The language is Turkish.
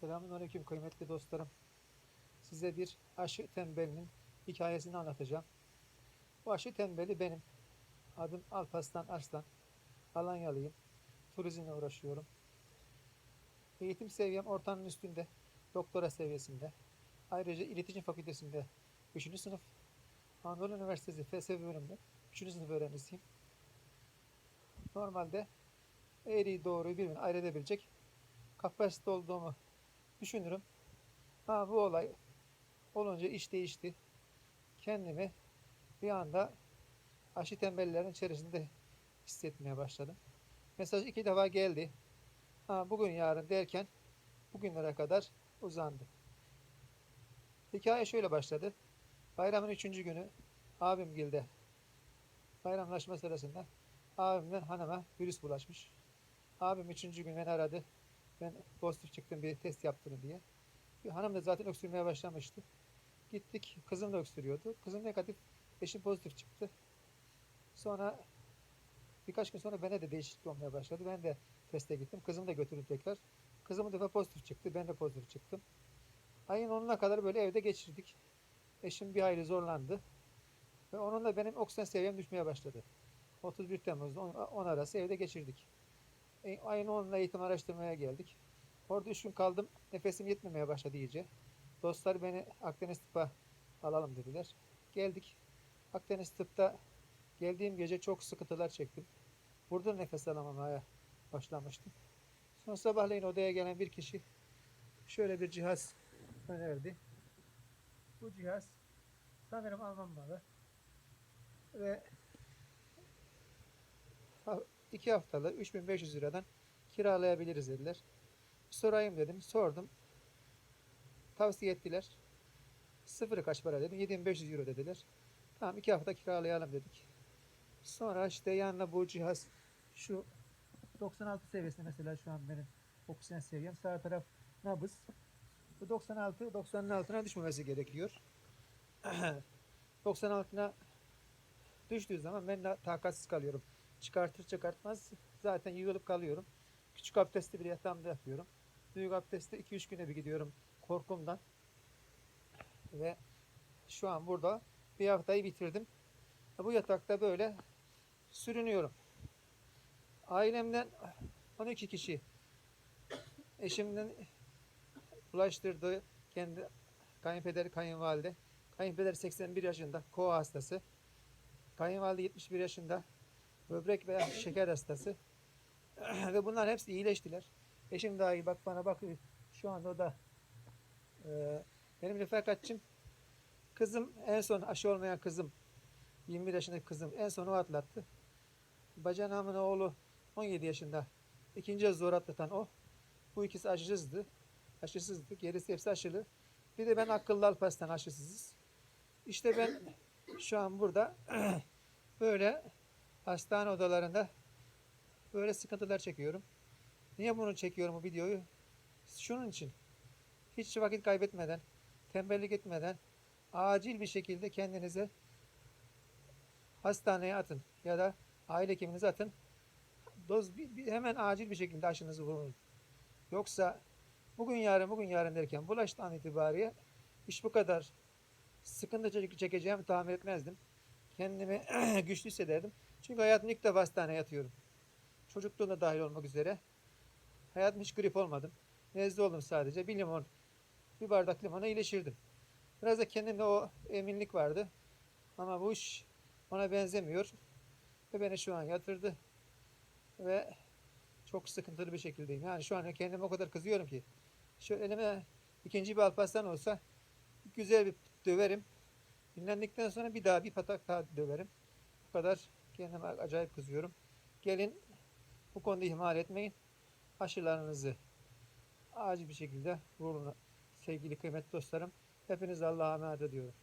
Selamünaleyküm kıymetli dostlarım. Size bir aşı tembelinin hikayesini anlatacağım. Bu aşı tembeli benim. Adım Alpaslan Arslan. Alanyalıyım. Turizmle uğraşıyorum. Eğitim seviyem ortanın üstünde. Doktora seviyesinde. Ayrıca iletişim fakültesinde 3. sınıf. Anadolu Üniversitesi felsefe bölümünde 3. sınıf öğrencisiyim. Normalde eğriyi doğruyu birbirine ayırt edebilecek kapasite olduğumu düşünürüm. Ha bu olay olunca iş değişti. Kendimi bir anda aşı tembellerin içerisinde hissetmeye başladım. Mesaj iki defa geldi. Ha bugün yarın derken bugünlere kadar uzandı. Hikaye şöyle başladı. Bayramın üçüncü günü abim geldi. Bayramlaşma sırasında abimden hanıma virüs bulaşmış. Abim üçüncü gün beni aradı. Ben pozitif çıktım bir test yaptırın diye. Bir hanım da zaten öksürmeye başlamıştı. Gittik. Kızım da öksürüyordu. Kızım negatif. Eşim pozitif çıktı. Sonra birkaç gün sonra bende de değişiklik olmaya başladı. Ben de teste gittim. Kızımı da götürdüm tekrar. Kızımın defa pozitif çıktı. Ben de pozitif çıktım. Ayın 10'una kadar böyle evde geçirdik. Eşim bir hayli zorlandı. Ve onunla benim oksijen seviyem düşmeye başladı. 31 Temmuz'da 10 arası evde geçirdik. E, Ayın 10'unda eğitim araştırmaya geldik. Orada 3 gün kaldım. Nefesim yetmemeye başladı iyice. Dostlar beni Akdeniz Tıp'a alalım dediler. Geldik. Akdeniz Tıp'ta geldiğim gece çok sıkıntılar çektim. Burada nefes alamamaya başlamıştım. Sonra sabahleyin odaya gelen bir kişi şöyle bir cihaz önerdi. Bu cihaz sanırım Alman malı. Ve ha- iki haftalı 3500 liradan kiralayabiliriz dediler. Sorayım dedim. Sordum. Tavsiye ettiler. Sıfırı kaç para dedim. 7500 euro dediler. Tamam iki hafta kiralayalım dedik. Sonra işte yanına bu cihaz şu 96 seviyesinde mesela şu an benim oksijen seviyem. Sağ taraf nabız. Bu 96 90'ın altına düşmemesi gerekiyor. 96'ına düştüğü zaman ben takatsiz kalıyorum. Çıkartır çıkartmaz zaten yığılıp kalıyorum. Küçük abdesti bile yatağımda yapıyorum. Büyük abdeste 2-3 güne bir gidiyorum korkumdan. Ve şu an burada bir haftayı bitirdim. Bu yatakta böyle sürünüyorum. Ailemden 12 kişi eşimden ulaştırdığı kendi kayınpeder, kayınvalide. Kayınpeder 81 yaşında, koa hastası. Kayınvalide 71 yaşında, böbrek veya şeker hastası. Ve bunlar hepsi iyileştiler. Eşim daha iyi bak bana bakıyor. Şu anda o da e, benim refakatçim. Kızım en son aşı olmayan kızım 21 yaşındaki kızım en son o atlattı. Bacanamın oğlu 17 yaşında. İkinci zor atlatan o. Bu ikisi aşısızdı. Aşısızdı. Gerisi hepsi aşılı. Bir de ben akıllı Alparslan aşısızız. İşte ben şu an burada böyle hastane odalarında böyle sıkıntılar çekiyorum. Niye bunu çekiyorum bu videoyu? Şunun için. Hiç vakit kaybetmeden, tembellik etmeden acil bir şekilde kendinize hastaneye atın ya da aile hekiminize atın. Doz hemen acil bir şekilde aşınızı vurun. Yoksa bugün yarın bugün yarın derken bulaştı an itibariyle iş bu kadar sıkıntı çek- çekeceğimi tahmin etmezdim. Kendimi güçlü hissederdim. Çünkü hayatımda ilk defa hastaneye yatıyorum. Çocukluğumda dahil olmak üzere. Hayatım hiç grip olmadım. Nezle oldum sadece. Bir limon, bir bardak limona iyileşirdim. Biraz da kendimde o eminlik vardı. Ama bu iş ona benzemiyor. Ve beni şu an yatırdı. Ve çok sıkıntılı bir şekildeyim. Yani şu an kendime o kadar kızıyorum ki. Şöyle elime ikinci bir alparslan olsa güzel bir döverim. Dinlendikten sonra bir daha bir patak daha döverim. Bu kadar kendime acayip kızıyorum. Gelin bu konuda ihmal etmeyin. Aşılarınızı acil bir şekilde vurun sevgili kıymetli dostlarım. Hepiniz Allah'a emanet ediyorum.